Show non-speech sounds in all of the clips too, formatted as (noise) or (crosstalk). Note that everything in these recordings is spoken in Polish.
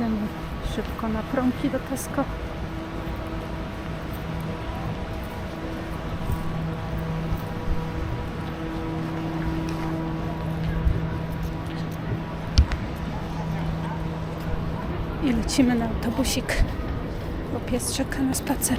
Idziemy szybko na promki do Tesco. I lecimy na autobusik, bo pies czeka na spacer.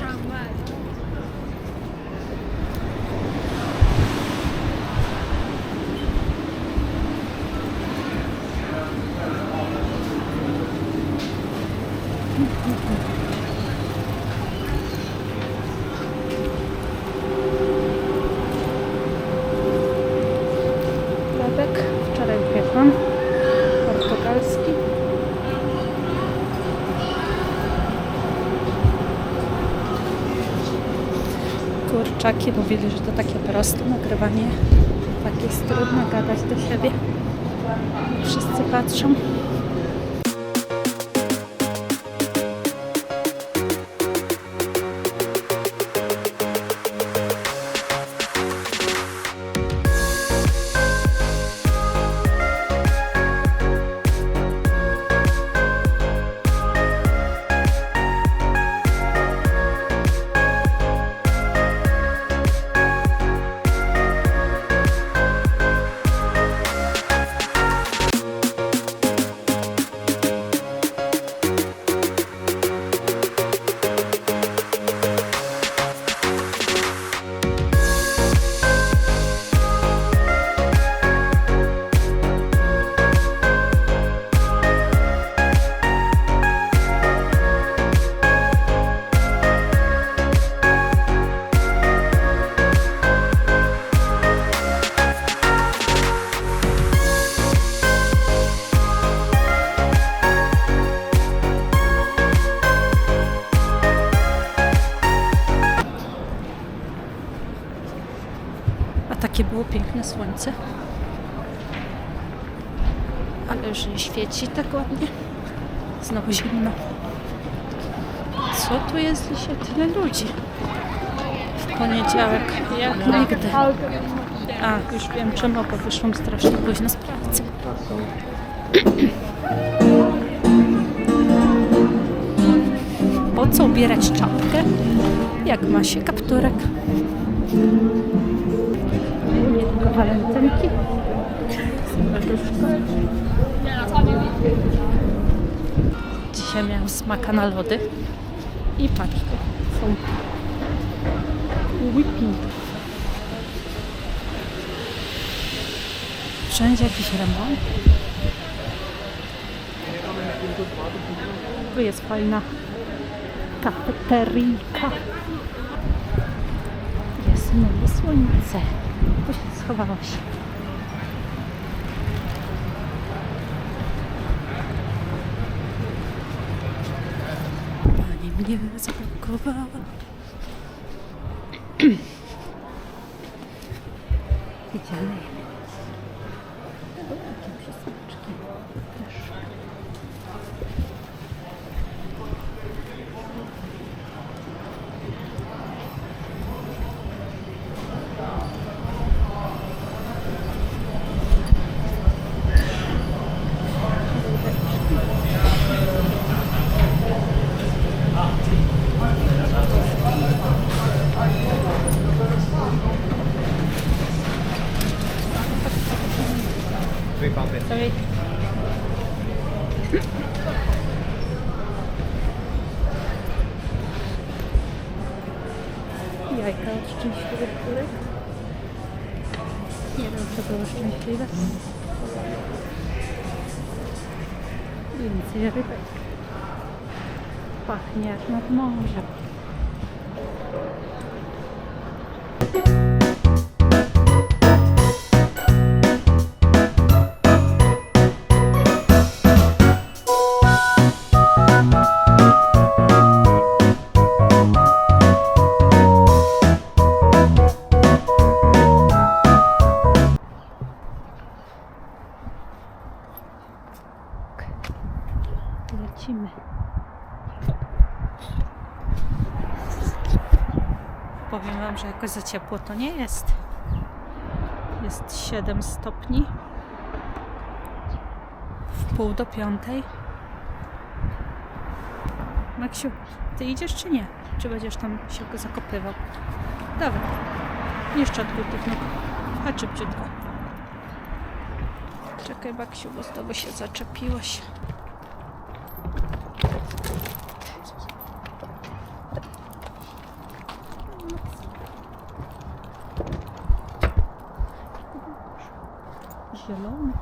Chlebek. Wczoraj upiekłam. Portugalski. Kurczaki mówili, że to takie proste nagrywanie. Tak jest trudno gadać do siebie. Wszyscy patrzą. A takie było piękne słońce. Ale już nie świeci tak ładnie. Znowu zimno. Co tu jest dzisiaj tyle ludzi? W poniedziałek, jak nigdy. A, już wiem czemu, bo wyszłam strasznie późno z pracy. Po co ubierać czapkę, jak ma się kapturek? Walentynki. Dzisiaj miałam smaka na lody. I patrzcie, są whipping. Wszędzie jakiś remont. Tu jest fajna kafeteryjka. Jest moje słońce. Schowałaś. Pani mnie zablokowała. Idziemy. O, jakie przysmaczki. Też. Sorry. Jajka od szczęśliwych kurek. Nie wiem, czy było szczęśliwe. Więcej rybek. Pachnie jak nad morzem. Za ciepło to nie jest. Jest 7 stopni. W pół do piątej. Maksiu, ty idziesz czy nie? Czy będziesz tam się zakopywał? Dawaj. Nie szczotkuj tych nóg. A szybciutko. Czekaj, Maksiu, bo znowu się zaczepiłaś. Zielony.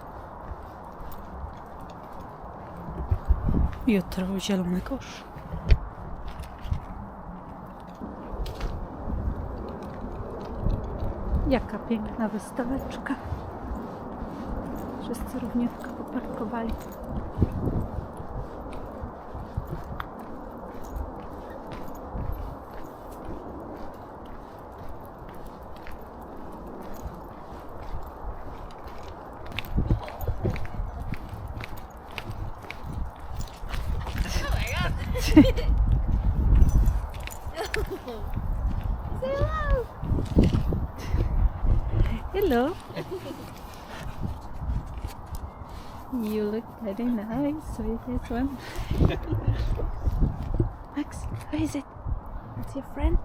Jutro zielony kosz. Jaka piękna wystaweczka. Wszyscy równiutko poparkowali. Hello. You look very nice with this one. Max, who is it? That's your friend?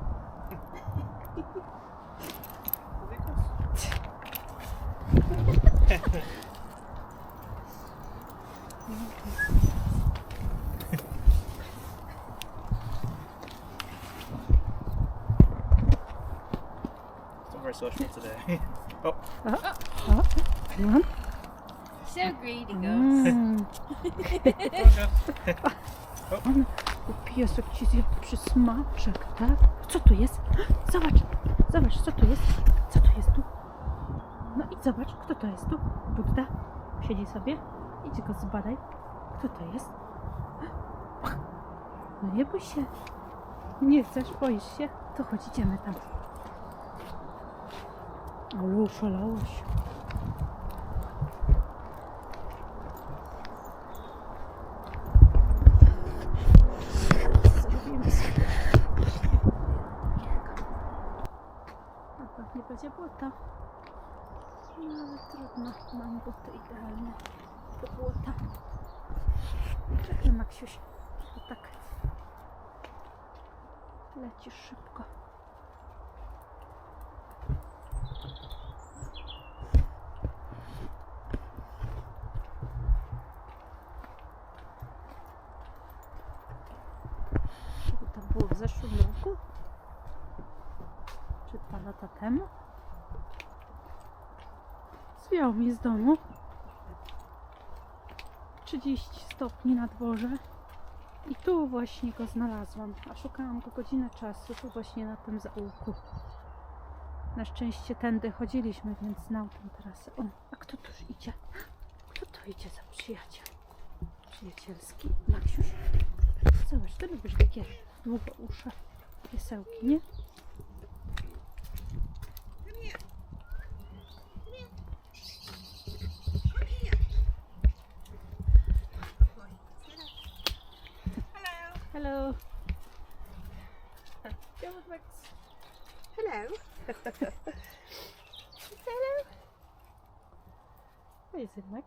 Social today. (laughs) oh, Oh, come on. So greedy. Mm. (laughs) (laughs) oh, Piesek ci zjadł przysmaczek, tak? Co tu jest? (gasps) Zobacz, zobacz, co tu jest? Co tu jest tu? No i zobacz, kto to jest tu? Budda? Siedzi sobie? Idź go zbadaj. Kto to jest? (gasps) No nie bój się. Nie chcesz, boisz się? To chodź, idziemy tam. Ale. A pewnie będzie błota. No ale trudno, mam buty idealne do błota. Czekaj Maksiuś, to tak lecisz szybko. Kiedy to było w zeszłym roku? Czy dwa lata temu? Zwiał mi z domu. 30 stopni na dworze. I tu właśnie go znalazłam. A szukałam go godzinę czasu, tu właśnie na tym zaułku. Na szczęście tędy chodziliśmy, więc znał tę trasę. O, a kto tu idzie? Kto tu idzie za przyjaciel? Przyjacielski. Maksiuś. Zobacz, ty lubisz takie długo usze piesełki, nie? Hello. Hello. (laughs) hello. What is it, Max?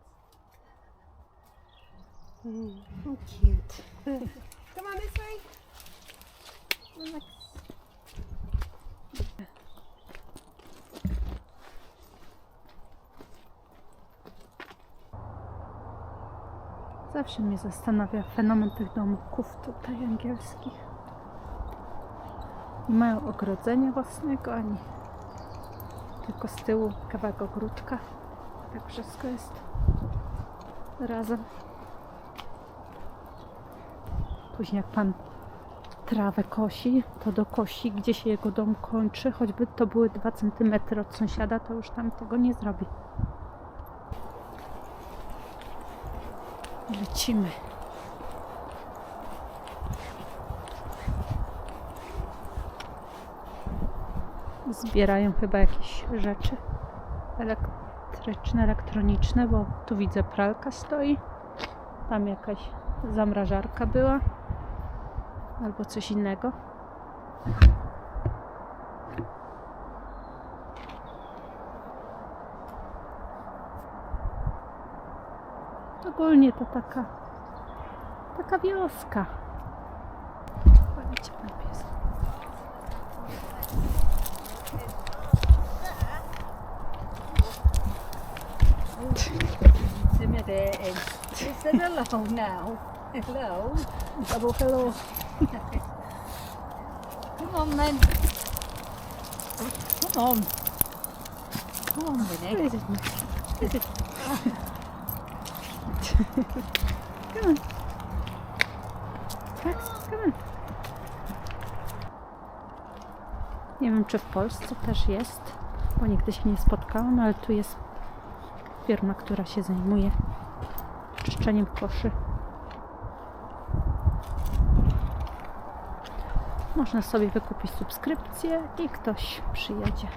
Mm, how cute. (laughs) Come on this way. Max. Zawsze mnie zastanawia fenomen tych domków tutaj angielskich. Nie mają ogrodzenia własnego, ani tylko z tyłu kawałek ogródka. Tak wszystko jest razem. Później jak pan trawę kosi, to do kosi, gdzie się jego dom kończy, choćby to były 2 cm od sąsiada, to już tam tego nie zrobi. Lecimy. Zbierają chyba jakieś rzeczy elektryczne, elektroniczne, bo tu widzę pralka stoi. Tam jakaś zamrażarka była. Albo coś innego. Ogólnie to taka taka wioska. Pies. Come here, Ed. He said hello now. Hello. Double hello. Come on, then. Come on. Come on, Winnie. Come on. Max, come on. Nie wiem, czy w Polsce też jest, bo nigdy się nie spotkałam, ale tu jest firma, która się zajmuje czyszczeniem koszy. Można sobie wykupić subskrypcję i ktoś przyjedzie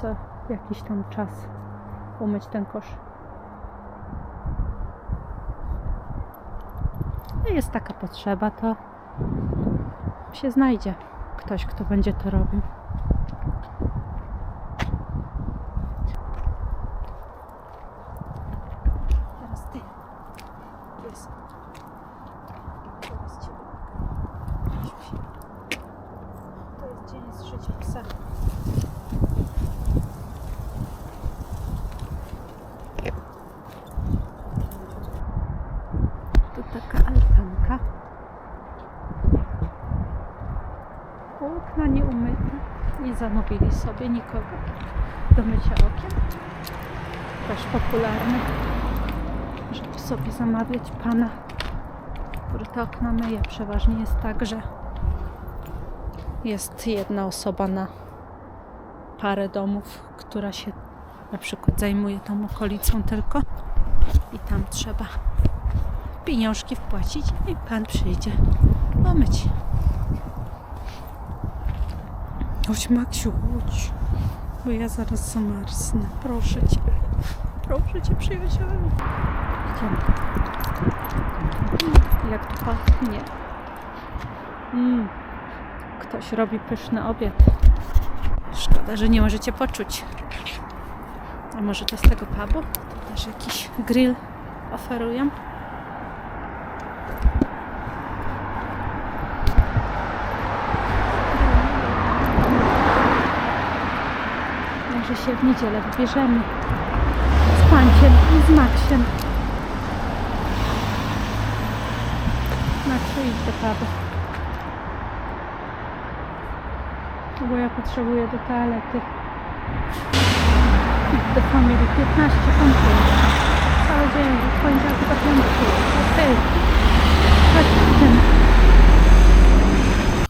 co jakiś tam czas umyć ten kosz. Jest taka potrzeba, to się znajdzie ktoś, kto będzie to robił. Teraz ty. Jest. Teraz cię To jest dzień z życia psa. Tu taka altanka. Okna nie umyte. Nie zamówili sobie nikogo do mycia okien. Też popularne, żeby sobie zamawiać pana, który te okna myje. Przeważnie jest tak, że jest jedna osoba na parę domów, która się na przykład zajmuje tą okolicą tylko i tam trzeba pieniążki wpłacić i pan przyjdzie pomyć. Chodź Maksiu, chodź, bo ja zaraz zamarznę. Proszę cię, proszę cię przyjacielu. Jak to pachnie. Mm. Ktoś robi pyszny obiad. Szkoda, że nie możecie poczuć. A może to z tego pubu? To też jakiś grill oferują. Może się w niedzielę wybierzemy z Panciem i z Maksiem. Maksiu, idź do pubu. Bo ja potrzebuję do toalety. Idź do familii 15 kątów. Cały dzień, od poniedziałku do piątku. Okej. Idziemy.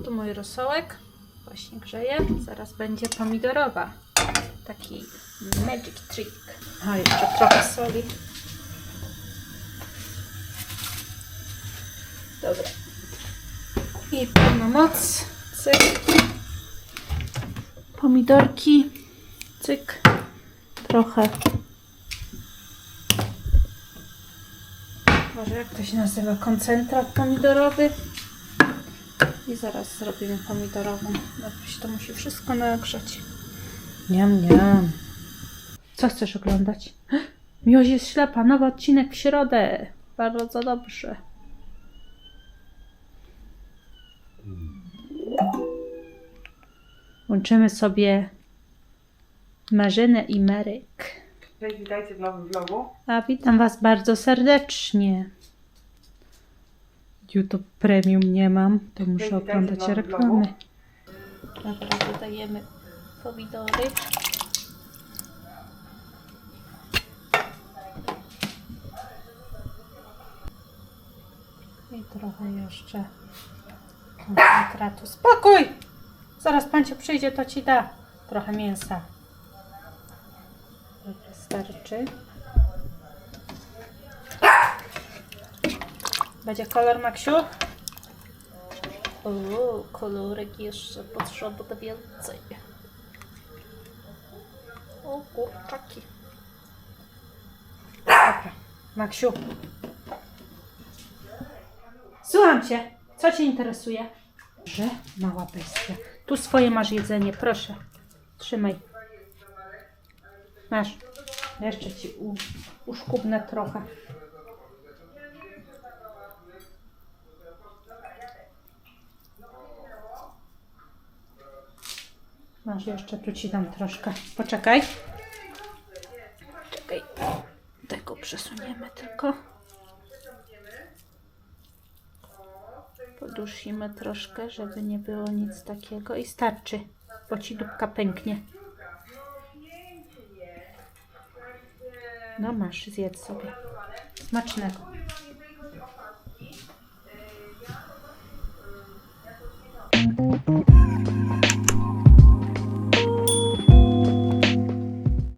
Tu mój rosołek. Właśnie grzeje. Zaraz będzie pomidorowa. Taki magic trick. A, jeszcze trochę soli. Dobra. I pełna moc. Cyk. Pomidorki. Cyk. Trochę. Może jak to się nazywa? Koncentrat pomidorowy. I zaraz zrobimy pomidorową. Jakoś to musi wszystko nagrzać. Niam, niam. Co chcesz oglądać? (gasps) Miłość jest ślepa. Nowy odcinek w środę. Bardzo dobrze. Łączymy sobie Marzynę i Meryk. Cześć, witajcie w nowym vlogu. A witam Was bardzo serdecznie. YouTube Premium nie mam, to muszę oglądać reklamy. Dobra, dodajemy pomidory. I trochę jeszcze koncentratu. Spokój! Zaraz pan cię przyjdzie, to ci da trochę mięsa. Dobra, starczy. Będzie kolor, Maksiu? O, kolorek jeszcze potrzeba więcej. O, kurczaki. Dobra, Maksiu. Słucham cię. Co cię interesuje? Że mała bestia. Tu swoje masz jedzenie, proszę. Trzymaj. Masz. Jeszcze ci u, uszkubnę trochę. Masz jeszcze tu ci dam troszkę. Poczekaj. Czekaj. Tego przesuniemy tylko. Podusimy troszkę, żeby nie było nic takiego i starczy, bo ci dupka pęknie. No masz, zjedz sobie. Smacznego.